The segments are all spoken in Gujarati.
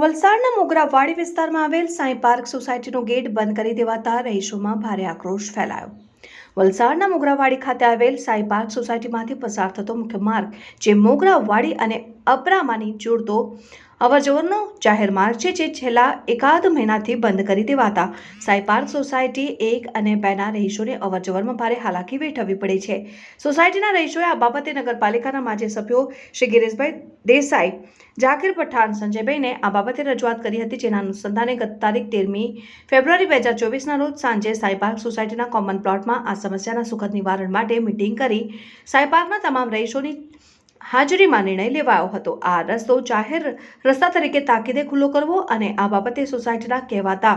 વલસાડના મોગરાવાડી વિસ્તારમાં આવેલ સાંઈ પાર્ક સોસાયટીનો ગેટ બંધ કરી દેવાતા રહીશોમાં ભારે આક્રોશ ફેલાયો. વલસાડના મોગરાવાડી ખાતે આવેલ સાંઈ પાર્ક સોસાયટીમાંથી પસાર થતો મુખ્ય માર્ગ, જે મોગરાવાડી અને અપરામાની જોડતો અવરજવરનો જાહેર માર્ગ છે જે છેલ્લા એકાદ મહિનાથી બંધ કરી દેવાતા. સાઈપાર્ક સોસાયટી એક અને બેના રહીશોને અવરજવરમાં ભારે હાલાકી વેઠવવી પડે છે. સોસાયટીના રહીશોએ આ બાબતે નગરપાલિકાના માજી સભ્યો શ્રી ગિરીશભાઈ દેસાઈ, જાકીર પઠાણ, સંજયભાઈને આ બાબતે રજૂઆત કરી હતી, જેના અનુસંધાને ગત તારીખ તેરમી ફેબ્રુઆરી બે હજાર ચોવીસના રોજ સાંજે સાઈપાર્ક સોસાયટીના કોમન પ્લોટમાં આ સમસ્યાના સુખદ નિવારણ માટે મિટિંગ કરી સાઈપાર્કના તમામ રહીશોની હાજરીમાં નિર્ણય લેવાયો હતો. આ રસ્તો જાહેર રસ્તા તરીકે તાકીદે ખુલ્લો કરવો અને આ બાબતે સોસાયટીના કહેવાતા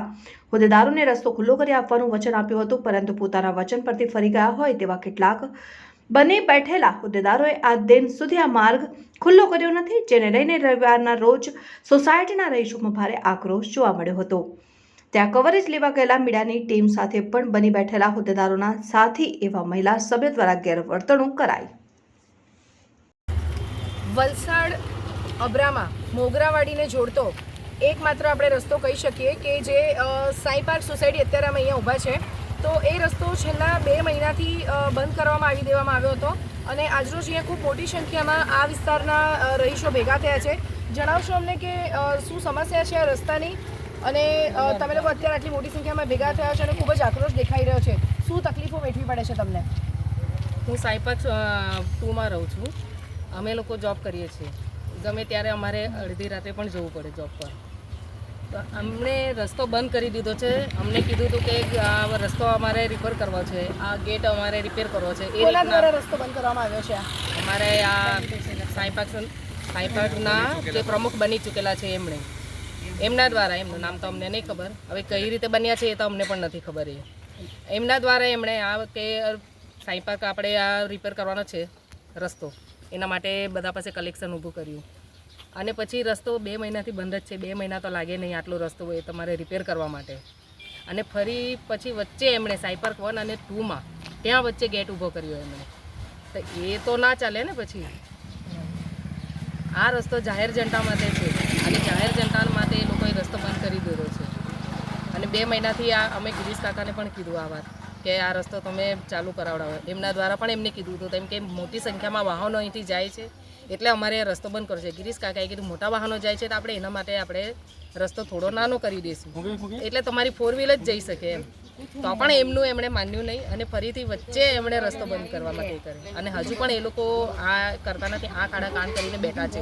હોદ્દેદારોને રસ્તો ખુલ્લો કરી આપવાનું વચન આપ્યું હતું, પરંતુ પોતાના વચન પરથી ફરી ગયા હોય તેવા કેટલાક બંને બેઠેલા હોદ્દેદારોએ આ દિન સુધી આ માર્ગ ખુલ્લો કર્યો નથી, જેને લઈને રવિવારના રોજ સોસાયટીના રહીશોમાં ભારે આક્રોશ જોવા મળ્યો હતો. ત્યાં કવરેજ લેવા ગયેલા મીડિયાની ટીમ સાથે પણ બની બેઠેલા હોદ્દેદારોના સાથી એવા મહિલા સભ્ય દ્વારા ગેરવર્તણૂક કરાઈ. વલસાડ, અબ્રામા, મોગરાવાડીને જોડતો એકમાત્ર આપણે રસ્તો કહી શકીએ કે જે સાઈ પાર્ક સોસાયટી અત્યારે અમે અહીંયા ઊભા છે. તો એ રસ્તો છેલ્લા બે મહિનાથી બંધ કરવામાં આવી દેવામાં આવ્યો હતો અને આજરોજ અહીંયા ખૂબ મોટી સંખ્યામાં આ વિસ્તારના રહીશો ભેગા થયા છે. જણાવશો અમને કે શું સમસ્યા છે આ રસ્તાની? અને તમે લોકો અત્યારે આટલી મોટી સંખ્યામાં ભેગા થયા છે અને ખૂબ જ આક્રોશ દેખાઈ રહ્યો છે. શું તકલીફો વેઠવી પડે છે તમને? હું સાઈપાક ટુમાં રહું છું. અમે લોકો જોબ કરીએ છીએ. ગમે ત્યારે અમારે અડધી રાતે પણ જવું પડે જોબ પર. તો અમને રસ્તો બંધ કરી દીધો છે. અમને કીધું હતું કે આ રસ્તો અમારે રિપેર કરવો છે. આ ગેટ અમારે રિપેર કરવો છે. એ રીતના રસ્તો બંધ કરવામાં આવ્યો છે આ? અમારે આ સાંઈપાક સાંઈપાકના જે પ્રમુખ બની ચૂકેલા છે એમણે. એમના દ્વારા એમનું નામ તો અમને નહીં ખબર. હવે કઈ રીતે બન્યા છે એ તો અમને પણ નથી ખબર એ. એમના દ્વારા એમણે આ કે સાંઈપાક આપણે આ રિપેર કરવાનો છે રસ્તો. એના માટે બધા પાસે કલેક્શન ઊભું કર્યું. અને પછી રસ્તો બે મહિનાથી બંધ જ છે. બે મહિના તો લાગે નહીં આટલો રસ્તો એ તમારે રિપેર કરવા માટે. અને ફરી પછી વચ્ચે એમણે સાયપર્ક વન અને ટુમાં ત્યાં વચ્ચે ગેટ ઊભો કર્યો એમણે. તો એ તો ના ચાલે ને પછી. આ રસ્તો જાહેર જનતા માટે છે. અને જાહેર જનતા માટે એ લોકોએ રસ્તો બંધ કરી દીધો છે. અને બે મહિનાથી આ અમે ગિરીશ કાકાને પણ કીધું આ વાત. કે આ રસ્તો તમે ચાલુ કરાવડાવો. એમના દ્વારા પણ એમને કીધું હતું તેમ કે મોટી સંખ્યામાં વાહનો અહીંથી જાય છે. એટલે અમારે રસ્તો બંધ કરવો છે. ગિરીશ કાકાએ કીધું મોટા વાહનો જાય છે તો આપણે એના માટે આપણે રસ્તો થોડો નાનો કરી દઈશું એટલે તમારી ફોર વ્હીલ જ જઈ શકે એમ. તો પણ એમનું એમણે માન્યું નહીં અને ફરીથી વચ્ચે એમણે રસ્તો બંધ કરવા માટે કરે અને હજુ પણ એ લોકો આ કરતા નથી આ કાળા કાન કરીને બેઠા છે.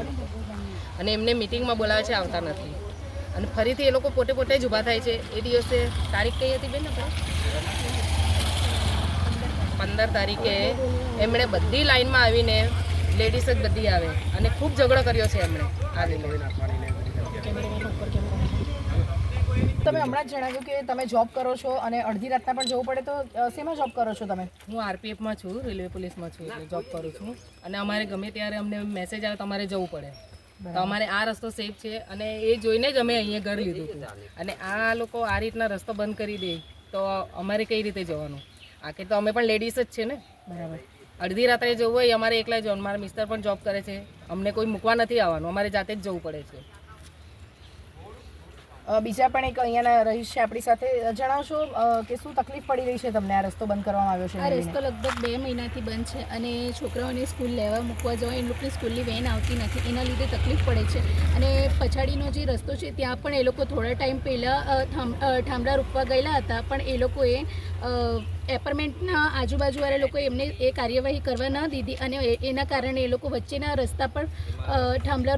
અને એમને મિટિંગમાં બોલાવે છે આવતા નથી. અને ફરીથી એ લોકો પોતે પોતે જ ઊભા થાય છે. એ દિવસે તારીખ કઈ હતી બેન આપણે? પંદર તારીખે એમણે બધી લાઈનમાં આવીને લેડીઝ જ બધી આવે અને ખૂબ ઝઘડો કર્યો છે એમણે. તમે હમણાં જ જણાવ્યું કે તમે જોબ કરો છો અને અડધી રાતના પણ જવું પડે તો શેમાં જોબ કરો છો તમે? હું આરપીએફમાં છું રેલવે પોલીસમાં છું એટલે જોબ કરું છું. અને અમારે ગમે ત્યારે અમને મેસેજ આવે તમારે જવું પડે. તો અમારે આ રસ્તો સેફ છે અને એ જોઈને જ અમે અહીંયા ઘર લીધું હતું. અને આ લોકો આ રીતના રસ્તો બંધ કરી દે તો અમારે કઈ રીતે જવાનું? આખી તો અમે પણ લેડીઝ જ છે ને? બરાબર. અડધી રાત્રે જવું હોય અમારે એકલા જવાનું મારા મિસ્ટર પણ જોબ કરે છે. અમને કોઈ મૂકવા નથી આવવાનું. અમારે જાતે જ જવું પડે છે. બીજા પણ એક અહીંયાના રહીશ છે આપણી સાથે. જણાવશો કે શું તકલીફ પડી રહી છે તમને આ રસ્તો બંધ કરવામાં આવ્યો છે આ રસ્તો લગભગ બે મહિનાથી બંધ છે અને છોકરાઓને સ્કૂલ લેવા મૂકવા જવા એ લોકોની સ્કૂલની વેન આવતી નથી. એના લીધે તકલીફ પડે છે. અને પછાડીનો જે રસ્તો છે ત્યાં પણ એ લોકો થોડા ટાઈમ પહેલાં ઠામડા રોપવા ગયેલા હતા. પણ એ લોકોએ એપાર્ટમેન્ટના આજુબાજુવાળા લોકો એમને એ કાર્યવાહી કરવા ન દીધી અને એના કારણે એ લોકો વચ્ચેના રસ્તા પર થાંભલા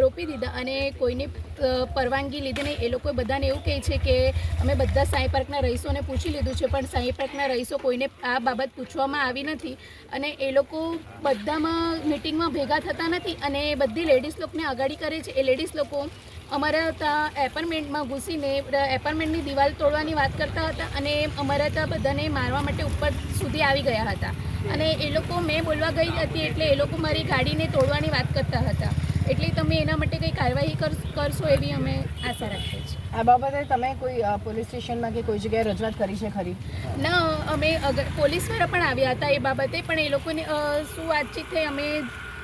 રોપ દીધા અને કોઈને પરવાનગી લીધી નહીં એ લોકો બધાને એવું કહે છે કે અમે બધા સાંઈ પાર્કના રહીશોને પૂછી લીધું છે, પણ સાંઈ પાર્કના રહીશો કોઈને આ બાબત પૂછવામાં આવી નથી અને એ લોકો બધામાં મિટિંગમાં ભેગા થતા નથી અને બધી લેડીઝ લોકોને આગાડી કરે છે. એ લેડીઝ લોકો અમારા ત્યાં એપાર્ટમેન્ટમાં ઘૂસીને એપાર્ટમેન્ટની દિવાલ તોડવાની વાત કરતા હતા અને અમારા ત્યાં બધાને મારવા માટે ઉપર સુધી આવી ગયા હતા. અને એ લોકો મેં બોલવા ગઈ હતી એટલે એ લોકો મારી ગાડીને તોડવાની વાત કરતા હતા. એટલે તમે એના માટે કંઈ કાર્યવાહી કરશો એવી અમે આશા રાખીએ છીએ. આ બાબતે તમે કોઈ પોલીસ સ્ટેશનમાં કે કોઈ જગ્યાએ રજૂઆત કરી છે ખરી? ના અમે અગર પોલીસવાળા પણ આવ્યા હતા એ બાબતે પણ એ લોકોને શું વાતચીત થઈ અમે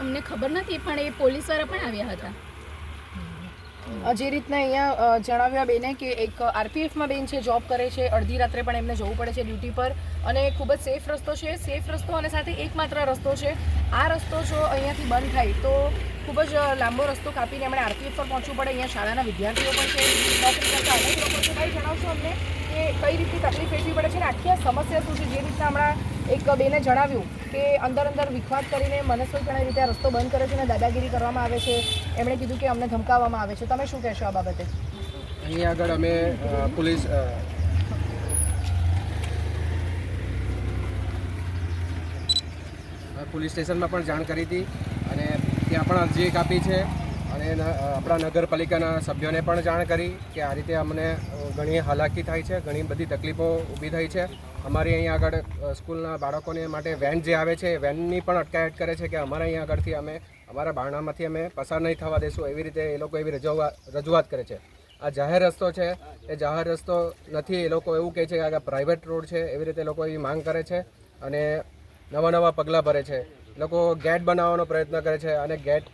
અમને ખબર નથી પણ એ પોલીસવાળા પણ આવ્યા હતા. જે રીતના અહીંયા જણાવ્યા બેને કે એક આરપીએફમાં બેન છે, જોબ કરે છે, અડધી રાત્રે પણ એમને જવું પડે છે ડ્યુટી પર અને ખૂબ જ સેફ રસ્તો છે. સેફ રસ્તો અને સાથે એકમાત્ર રસ્તો છે. આ રસ્તો જો અહીંયાથી બંધ થાય તો ખૂબ જ લાંબો રસ્તો કાપીને એમણે આરપીએફ પર પહોંચવું પડે. અહીંયા શાળાના વિદ્યાર્થીઓ પણ છે, નોકરી કરતા અનેક લોકો છે. ભાઈ, જણાવશો અમને કે કઈ રીતની તકલીફ વેઠવી પડે છે અને આખી આ સમસ્યા શું છે? જે રીતના હમણાં એક બેને જણાવ્યું કે અંદર અંદર વિખવાદ કરીને મનસ્વીપણા રીતે રસ્તો બંધ કરે છે અને દાદાગીરી કરવામાં આવે છે. એમણે કીધું કે અમને ધમકાવવામાં આવે છે. તમે શું કહેશો આ બાબતે? અહીં આગળ અમે પોલીસ પોલીસ સ્ટેશનમાં પણ જાણ કરી હતી અને ત્યાં પણ અરજી એક આપી છે અને આપણા નગરપાલિકાના સભ્યોને પણ જાણ કરી કે આ રીતે અમને ઘણી હાલાકી થાય છે, ઘણી બધી તકલીફો ઊભી થઈ છે. અમારી અહીંયા આગળ સ્કૂલના બાળકોને માટે વેન જે આવે છે વેનની પણ અટકાયત કરે છે કે અમારા અહીંયા આગળથી અમે, અમારા બારણામાંથી અમે પસાર નહીં થવા દેશું એવી રીતે એ લોકો એવી રજૂઆત કરે છે. આ જાહેર રસ્તો છે, એ જાહેર રસ્તો નથી, એ લોકો એવું કહે છે કે આ પ્રાઇવેટ રોડ છે, એવી રીતે લોકો એવી માંગ કરે છે અને નવા નવા પગલાં ભરે છે. લોકો ગેટ બનાવવાનો પ્રયત્ન કરે છે અને ગેટ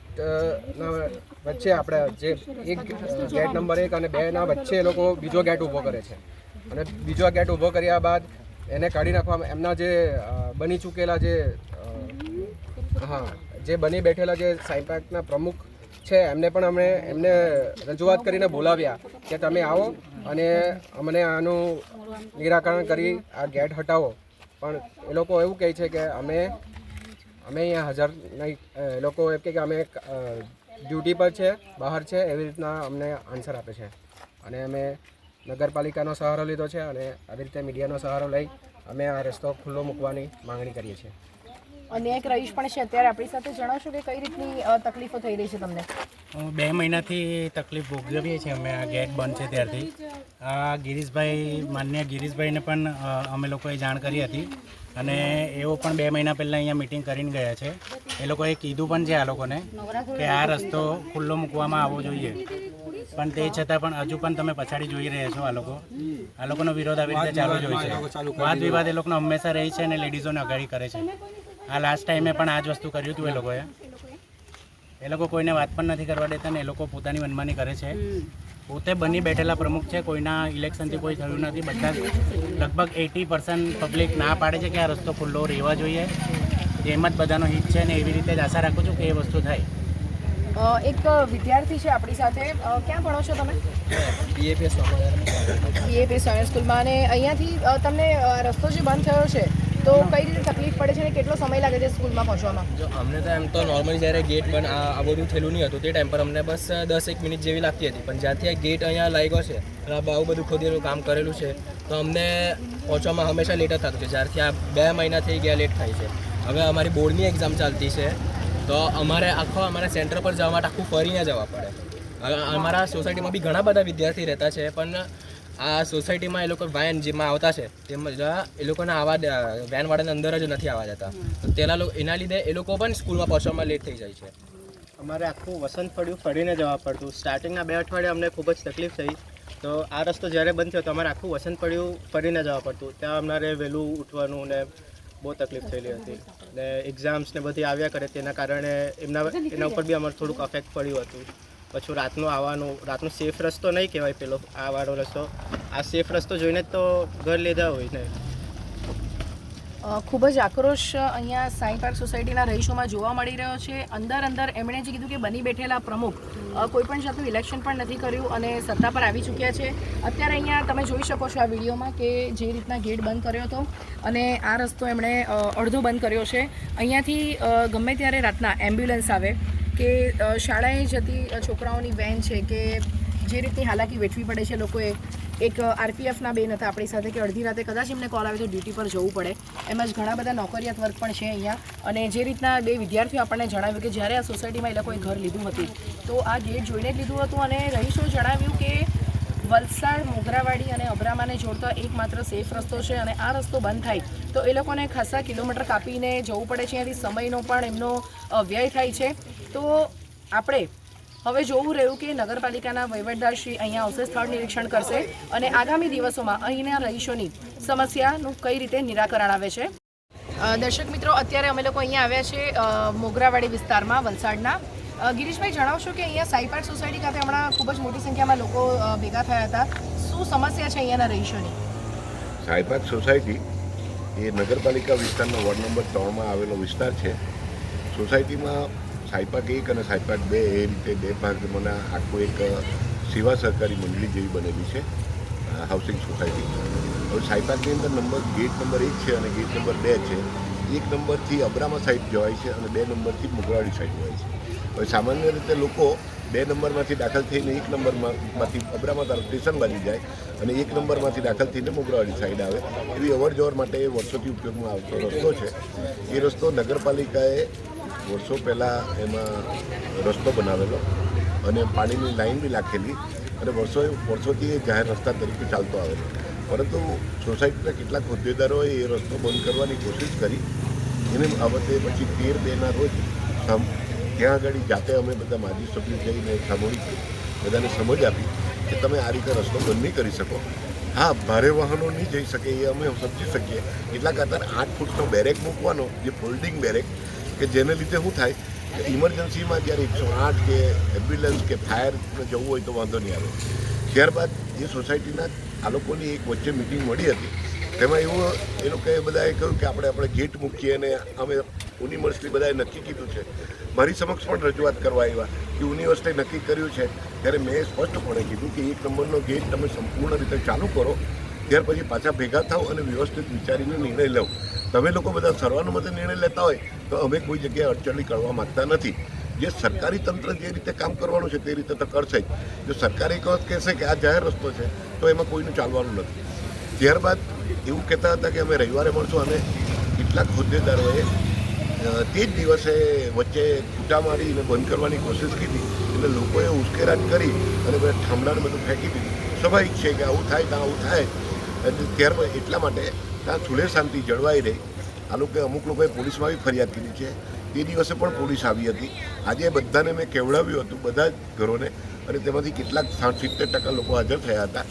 વચ્ચે આપણે જે એક ગેટ નંબર એક અને બેના વચ્ચે એ લોકો બીજો ગેટ ઊભો કરે છે. અને બીજો ગેટ ઊભો કર્યા બાદ એને કાઢી નાખવામાં, એમના જે બની ચૂકેલા જે હા, જે બની બેઠેલા જે સાઈપેકના પ્રમુખ છે, એમને પણ અમે એમને રજૂઆત કરીને બોલાવ્યા કે તમે આવો અને અમને આનું નિરાકરણ કરી આ ગેટ હટાવો. પણ એ લોકો એવું કહે છે કે અમે અમે અહીંયા હાજર નહીં. એ લોકો એમ કે અમે ડ્યુટી પર છે, બહાર છે, એવી રીતના અમને આન્સર આપે છે. અને અમે નગરપાલિકાનો સહારો લીધો છે અને આવી રીતે મીડિયાનો સહારો લઈ અમે આ રસ્તો ખુલ્લો મૂકવાની માંગણી કરીએ છીએ. અને એક રહીશ પણ છે અત્યારે આપણી સાથે જણાવશો કે કઈ રીતની તકલીફો થઈ રહી છે તમને? બે મહિનાથી તકલીફ ભોગવીએ છીએ અમે આ ગેટ બંધ છે ત્યારથી. આ ગિરીશભાઈ માન્ય ગિરીશભાઈને પણ અમે લોકોએ જાણ કરી હતી. અને એઓ પણ બે મહિના પહેલાં અહીંયા મિટિંગ કરીને ગયા છે. એ લોકોએ કીધું પણ છે આ લોકોને કે આ રસ્તો ખુલ્લો મૂકવામાં આવવો જોઈએ. પણ તે છતાં પણ હજુ પણ તમે પછાડી જોઈ રહ્યા છો આ લોકો. આ લોકોનો વિરોધ આવી રીતે ચાલુ જ હોય છે. વાદ વિવાદ એ લોકોનો હંમેશા રહી છે અને લેડીઝોને અઘાડી કરે છે. આ લાસ્ટ ટાઈમે પણ આ જ વસ્તુ કર્યું હતું એ લોકોએ. એ લોકો કોઈને વાત પણ નથી કરવા દેતા ને એ લોકો પોતાની મનમાની કરે છે. પોતે બની બેઠેલા પ્રમુખ છે કોઈના ઇલેક્શનથી કોઈ થયું નથી. બધા લગભગ એટી પર્સન્ટ પબ્લિક ના પાડે છે કે આ રસ્તો ખુલ્લો રહેવા જોઈએ. એમ જ બધાનો હિત છે ને એવી રીતે જ આશા રાખું છું કે એ વસ્તુ થાય. એક વિદ્યાર્થી છે આપણી સાથે. ક્યાં ભણો છો તમે? બીએપીએસ બીએપીએસ સાયન્સ સ્કૂલમાં. અને અહીંયાથી તમને રસ્તો જે બંધ થયો છે તો કઈ રીતે તકલીફ પડે છે અને કેટલો સમય લાગે છે સ્કૂલમાં પહોંચવામાં? જો અમને તો એમ તો નોર્મલી જ્યારે ગેટ બંધ આ આ બધું થયેલું નહીં હતું તે ટાઈમ પર અમને બસ દસ એક મિનિટ જેવી લાગતી હતી. પણ જ્યાંથી આ ગેટ અહીંયા લાગ્યો છે અને આ બહુ બધું ખોદેલું કામ કરેલું છે તો અમને પહોંચવામાં હંમેશા લેટ જ થતું છે. જ્યારથી આ બે મહિના થઈ ગયા લેટ થાય છે. હવે અમારી બોર્ડની એક્ઝામ ચાલતી છે. તો અમારે આખો અમારા સેન્ટર પર જવા માટે આખું ફરીને જવા પડે. અમારા સોસાયટીમાં બી ઘણા બધા વિદ્યાર્થી રહેતા છે, પણ આ સોસાયટીમાં એ લોકો વેન જેમાં આવતા છે તેમજ એ લોકોને આવા વેનવાળાને અંદર જ નથી આવવા જતા. તેના એના લીધે એ લોકો પણ સ્કૂલમાં પહોંચવામાં લેટ થઈ જાય છે. અમારે આખું વસંત પડ્યું ફરીને જવા પડતું. સ્ટાર્ટિંગના બે અઠવાડિયા અમને ખૂબ જ તકલીફ થઈ. તો આ રસ્તો જ્યારે બંધ થયો તો અમારે આખું વસંત પડ્યું ફરીને જવા પડતું. ત્યાં અમારે વહેલું ઉઠવાનું ને બહુ તકલીફ થયેલી હતી. ને એક્ઝામ્સ ને બધી આવ્યા કરે તેના કારણે એમના, એના ઉપર બી અમારે થોડુંક અફેક્ટ પડ્યું હતું. પછી રાતનું આવવાનું, રાતનો સેફ રસ્તો નહીં કહેવાય પેલો, આ વાળો રસ્તો. આ સેફ રસ્તો જોઈને તો ઘર લીધા હોય ને. ખૂબ જ આક્રોશ અહીંયા સાંઈ પાર્ક સોસાયટીના રહીશોમાં જોવા મળી રહ્યો છે. અંદર અંદર એમણે જે કીધું કે બની બેઠેલા પ્રમુખ કોઈપણ કોઈ પણ જાતનું ઇલેક્શન પણ નથી કર્યું અને સત્તા પર આવી ચૂક્યા છે. અત્યારે અહીંયા તમે જોઈ શકો છો આ વિડીયોમાં કે જે રીતના ગેટ બંધ કર્યો હતો અને આ રસ્તો એમણે અડધો બંધ કર્યો છે. અહીંયાથી ગમે ત્યારે રાતના એમ્બ્યુલન્સ આવે કે શાળાએ જતી છોકરાઓની વેન છે કે જે રીતની હાલાકી વેઠવી પડે છે લોકોએ એક આરપીએફના બેન હતા આપણી સાથે કે અડધી રાતે કદાચ એમને કોલ આવે તો ડ્યુટી પર જવું પડે. એમ જ ઘણા બધા નોકરિયાત વર્ગ પણ છે અહીંયા. અને જે રીતના બે વિદ્યાર્થીઓ આપણને જણાવ્યું કે જ્યારે આ સોસાયટીમાં એ લોકોએ ઘર લીધું હતું, તો આ ગેટ જોઈને જ લીધું હતું અને રહીશો જણાવ્યું કે વલસાડ, મોગરાવાડી અને અબ્રામાને જોડતો એકમાત્ર સેફ રસ્તો છે અને આ રસ્તો બંધ થાય તો એ લોકોને ખાસા કિલોમીટર કાપીને જવું પડે છે. એથી સમયનો પણ એમનો વ્યય થાય છે. તો આપણે હવે જોવું રહ્યું કે નગરપાલિકાના વહીવટદારશ્રી અહીંયા આવશે, સ્થળ નિરીક્ષણ કરશે અને આગામી દિવસોમાં અહીંના રહીશોની સમસ્યાનું કઈ રીતે નિરાકરણ આવે છે. દર્શક મિત્રો, અત્યારે અમે લોકો અહીંયા આવ્યા છે મોગરાવાડી વિસ્તારમાં, વલસાડના. ગિરીશભાઈ, જણાવશો કે અહીંયા સાઈ સોસાયટી ખાતે હમણાં ખૂબ જ મોટી સંખ્યામાં લોકો ભેગા થયા હતા. શું સમસ્યા છે અહીંયાના રહીશોની? સાઈપાક સોસાયટી એ નગરપાલિકા વિસ્તારનો વોર્ડ નંબર ત્રણમાં આવેલો વિસ્તાર છે. સોસાયટીમાં સાઈપાક એક અને સાઈપાક બે, એ રીતે બે ભાગમાંના આખું એક સેવા સહકારી મંડળી જેવી બનેલી છે હાઉસિંગ સોસાયટી હવે સાઈપાકની અંદર નંબર ગેટ નંબર એક છે અને ગેટ નંબર બે છે. એક નંબરથી અબ્રામા સાઈડ જવાય છે અને બે નંબરથી મુગરાળી સાઈડ જવાય છે. હવે સામાન્ય રીતે લોકો બે નંબરમાંથી દાખલ થઈને એક નંબરમાંથી અબ્રામા તરફ સ્ટેશન બાજુ જાય અને એક નંબરમાંથી દાખલ થઈને મોગરાવાડી સાઈડ આવે. એવી અવર જવર માટે એ વર્ષોથી ઉપયોગમાં આવતો રસ્તો છે. એ રસ્તો નગરપાલિકાએ વર્ષો પહેલાં એમાં રસ્તો બનાવેલો અને પાણીની લાઈન બી નાખેલી અને વર્ષો વર્ષોથી એ જાહેર રસ્તા તરીકે ચાલતો આવેલો. પરંતુ સોસાયટીના કેટલાક હોદ્દેદારોએ એ રસ્તો બંધ કરવાની કોશિશ કરી. એને બાબતે પછી તેર બેના રોજ ત્યાં આગળ જાતે અમે બધા માજી સભ્યો જઈને સામૂહિક બધાને સમજ આપી કે તમે આ રીતે રસ્તો બંધ નહીં કરી શકો. હા, ભારે વાહનો નહીં જઈ શકે એ અમે સમજી શકીએ. એટલા ખાતર આઠ ફૂટનો બેરેક મૂકવાનો, જે ફોલ્ડિંગ બેરેક, કે જેને લીધે શું થાય કે ઇમરજન્સીમાં જ્યારે એકસો આઠ કે એમ્બ્યુલન્સ કે ફાયર જવું હોય તો વાંધો નહીં આવે. ત્યારબાદ એ સોસાયટીના આ લોકોની એક વચ્ચે મિટિંગ મળી હતી, તેમાં એવું એ લોકોએ બધાએ કહ્યું કે આપણે આપણે ગેટ મૂકીએ અને અમે યુનિવર્સિટી બધાએ નક્કી કીધું છે. મારી સમક્ષ પણ રજૂઆત કરવા આવ્યા કે યુનિવર્સિટીએ નક્કી કર્યું છે. ત્યારે મેં સ્પષ્ટપણે કીધું કે એક નંબરનો ગેટ તમે સંપૂર્ણ રીતે ચાલુ કરો, ત્યાર પછી પાછા ભેગા થાવ અને વ્યવસ્થિત વિચારીને નિર્ણય લો. તમે લોકો બધા સર્વાનુમતે નિર્ણય લેતા હોય, તો અમે કોઈ જગ્યાએ અડચણી કરવા માગતા નથી. જે સરકારી તંત્ર જે રીતે કામ કરવાનું છે તે રીતે તો કરશે જ સરકાર એક વખત કહેશે કે આ જાહેર રસ્તો છે, તો એમાં કોઈનું ચાલવાનું નથી. ત્યારબાદ એવું કહેતા હતા કે અમે રવિવારે મળશું અને કેટલાક હોદ્દેદારોએ તે જ દિવસે વચ્ચે છૂટા મારીને બંધ કરવાની કોશિશ કીધી એટલે લોકોએ ઉશ્કેરાટ કરી અને બધા થાંભલાને બધું ફેંકી દીધું. સ્વાભાવિક છે કે આવું થાય ત્યાં આવું થાય. એટલે ત્યારબાદ એટલા માટે ત્યાં સુલે શાંતિ જળવાઈ રહી. આ લોકોએ અમુક લોકોએ પોલીસમાં બી ફરિયાદ કરી છે. તે દિવસે પણ પોલીસ આવી હતી. આજે બધાને મેં કેવડાવ્યું હતું, બધા જ ઘરોને. અને તેમાંથી કેટલાક સાઠ સિત્તેર ટકા લોકો હાજર થયા હતા.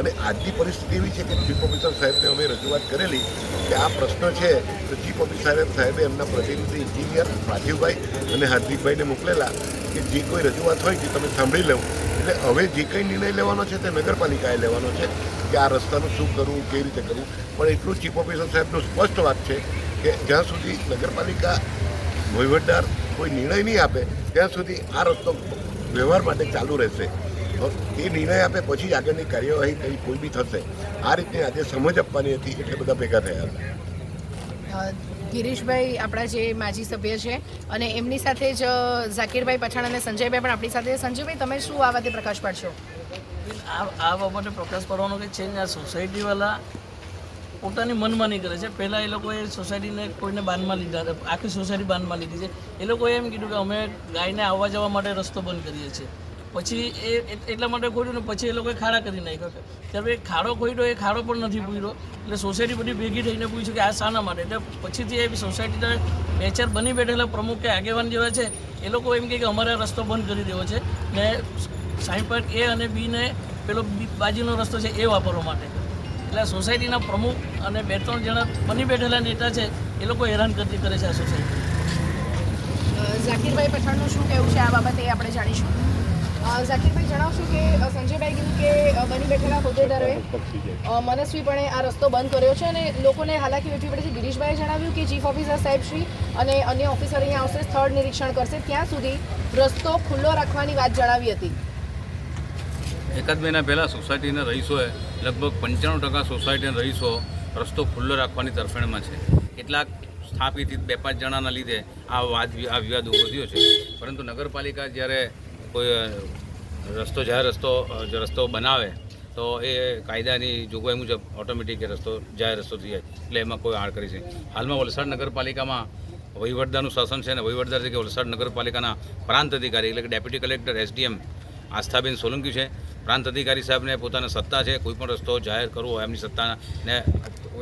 અને આજની પરિસ્થિતિ એવી છે કે ચીફ ઓફિસર સાહેબને અમે રજૂઆત કરેલી કે આ પ્રશ્ન છે, તો ચીફ ઓફિસર સાહેબે એમના પ્રતિનિધિ ઇન્જિનિયર રાજીવભાઈ અને હાર્દિકભાઈને મોકલેલા કે જે કોઈ રજૂઆત હોય તે તમે સાંભળી લેવું એટલે હવે જે કંઈ નિર્ણય લેવાનો છે તે નગરપાલિકાએ લેવાનો છે કે આ રસ્તાનું શું કરવું, કેવી રીતે કરવું. પણ એટલું ચીફ ઓફિસર સાહેબનું સ્પષ્ટ વાત છે કે જ્યાં સુધી નગરપાલિકા વહીવટદાર કોઈ નિર્ણય નહીં આપે, ત્યાં સુધી આ રસ્તો વ્યવહાર માટે ચાલુ રહેશે. તો એ નિર્ણય આપે પછી જ આગળની કાર્યવાહી કઈ કોઈ બી થશે. આ રીતે આજે સમજ આપવાની હતી એટલે બધા ભેગા થયા હતા. ગિરીશભાઈ આપણા જે માજી સભ્ય છે અને એમની સાથે જ ઝાકીરભાઈ પઠાણ અને સંજયભાઈ પણ આપણી સાથે. સંજયભાઈ તમે શું આ વાતે પ્રકાશ પાડશો? આ આ બાબતે પ્રકાશ કરવાનો કે છે ને આ સોસાયટીવાળા પોતાની મનમાની કરે છે. પહેલાં એ લોકોએ સોસાયટીને કોઈને બાંધમાં લીધા હતા. આખી સોસાયટી બાંધમાં લીધી છે. એ લોકોએ એમ કીધું કે અમે ગાયને આવવા જવા માટે રસ્તો બંધ કરીએ છીએ. પછી એ એટલા માટે ખોડ્યું ને પછી એ લોકોએ ખાડા કરી નાખ્યો ત્યારે એ ખાડો ખોડ્યો, એ ખાડો પણ નથી પૂર્યો. એટલે સોસાયટી બધી ભેગી થઈને પૂછ્યું કે આ શાના માટે? એટલે પછીથી એ સોસાયટીના બે ચાર બની બેઠેલા પ્રમુખ કે આગેવાન જેવા છે, એ લોકો એમ કહે કે અમારે રસ્તો બંધ કરી દેવો છે ને સાઈન પોઈન્ટ એ અને બીને પેલો બાજુનો રસ્તો છે એ વાપરવા માટે. એટલે સોસાયટીના પ્રમુખ અને બે ત્રણ જણા બની બેઠેલા નેતા છે, એ લોકો હેરાન કરતી કરે છે આ સોસાયટી ઝાકીરભાઈ પઠાણનું શું કહેવું છે? આ બાબતે આપણે જાણીશું. ઝાકીરભાઈ, જણાવશો કે સંજયભાઈ કીધું કે બની બેઠેલા હોદ્દેદારોએ મનસ્વીપણે આ રસ્તો બંધ કર્યો છે અને લોકોને હાલાકી વેઠવી પડે છે. ગિરીશભાઈએ જણાવ્યું કે ચીફ ઓફિસર સાહેબ શ્રી અને અન્ય ઓફિસર અહીંયા આવશે, સ્થળ નિરીક્ષણ કરશે. ત્યાં સુધી રસ્તો ખુલ્લો રાખવાની વાત જણાવી હતી. એકાદ મહિના પહેલાં સોસાયટીના રહીશોએ લગભગ પંચાણું ટકા સોસાયટીના રહીશો રસ્તો ખુલ્લો રાખવાની તરફેણમાં છે. કેટલાક સ્થાપિત બે પાંચ જણાના લીધે આ વાદ આ વિવાદ ઊભો થયો છે. પરંતુ નગરપાલિકા જ્યારે કોઈ રસ્તો જાહેર રસ્તો રસ્તો બનાવે, તો એ કાયદાની જોગવાઈ મુજબ ઓટોમેટિક રસ્તો, જાહેર રસ્તો થઈ જાય. એટલે એમાં કોઈ આડ કરી છે હાલમાં વલસાડ નગરપાલિકામાં વહીવટદારનું શાસન છે અને વહીવટદાર તરીકે વલસાડ નગરપાલિકાના પ્રાંત અધિકારી, એટલે કે ડેપ્યુટી કલેક્ટર, એસડીએમ આસ્થાબેન સોલંકી છે. પ્રાંત અધિકારી સાહેબને પોતાની સત્તા છે, કોઈ પણ રસ્તો જાહેર કરવો હોય એમની સત્તાને,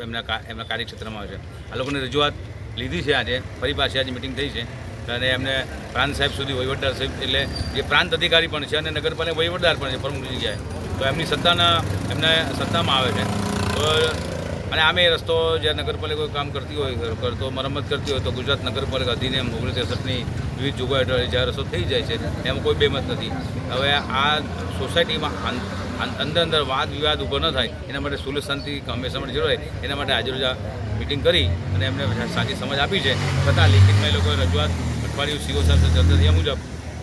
એમના એમના કાર્યક્ષેત્રમાં આવે છે. આ લોકોની રજૂઆત લીધી છે આજે. ફરી પાછી આજે મિટિંગ થઈ છે. અને એમને પ્રાંત સાહેબ સુધી વહીવટદાર સાહેબ, એટલે જે પ્રાંત અધિકારી પણ છે અને નગરપાલિકા વહીવટદાર પણ છે, પ્રમુખ જગ્યાએ તો એમની સત્તાના, એમને સત્તામાં આવે છે. તો અને આમે રસ્તો જ્યારે નગરપાલિકા કામ કરતી હોય કરતો, મરમ્મત કરતી હોય, તો ગુજરાત નગરપાલિકા અધિનિયમ ઓગણીસો એકસઠની વિવિધ જોગવાઈ હેઠળ જ્યાં રસ્તો થઈ જાય છે, એમાં કોઈ બેમત નથી. હવે આ સોસાયટીમાં અંદર અંદર વાદ વિવાદ ઊભો ન થાય, એના માટે સોલ્યુશનથી હંમેશા માટે જરૂર એના માટે આજે રોજ આ મિટિંગ કરી અને એમને સાચી સમજ આપી છે. છતાં લેખિતમાં એ લોકોએ રજૂઆત અઠવાડિયું સીઓ સાથે ચર્ચા થયા મુજબ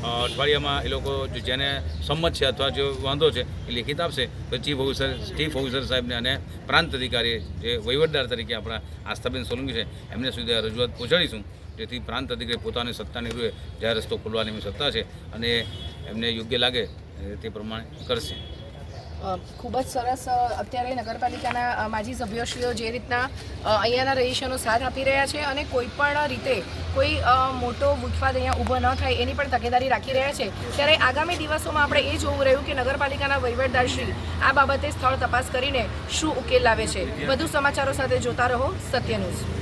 અઠવાડિયામાં એ લોકો જેને સંમત છે અથવા જો વાંધો છે, એ લેખિત આપશે. તો ચીફ ઓફિસર ચીફ ઓફિસર સાહેબને અને પ્રાંત અધિકારી જે વહીવટદાર તરીકે આપણા આસ્થાબેન સોલંકી છે, એમને સુધી આ રજૂઆત પહોંચાડીશું. જેથી પ્રાંત અધિકારી પોતાની સત્તાની રૂએ જ્યાં રસ્તો ખોલવાની સત્તા છે અને એમને યોગ્ય લાગે તે પ્રમાણે કરશે. ખૂબ જ સરસ અત્યારે નગરપાલિકાના માજી સભ્યશ્રીઓ જે રીતના અહીંયાના રહીશોનો સાથ આપી રહ્યા છે અને કોઈ પણ રીતે કોઈ મોટો વિખવાદ અહીંયા ઊભો ન થાય એની પણ તકેદારી રાખી રહ્યા છે. ત્યારે આગામી દિવસોમાં આપણે એ જોવું રહ્યું કે નગરપાલિકાના વહીવટદારશ્રી આ બાબતે સ્થળ તપાસ કરીને શું ઉકેલ લાવે છે. વધુ સમાચારો સાથે જોતા રહો સત્ય ન્યૂઝ.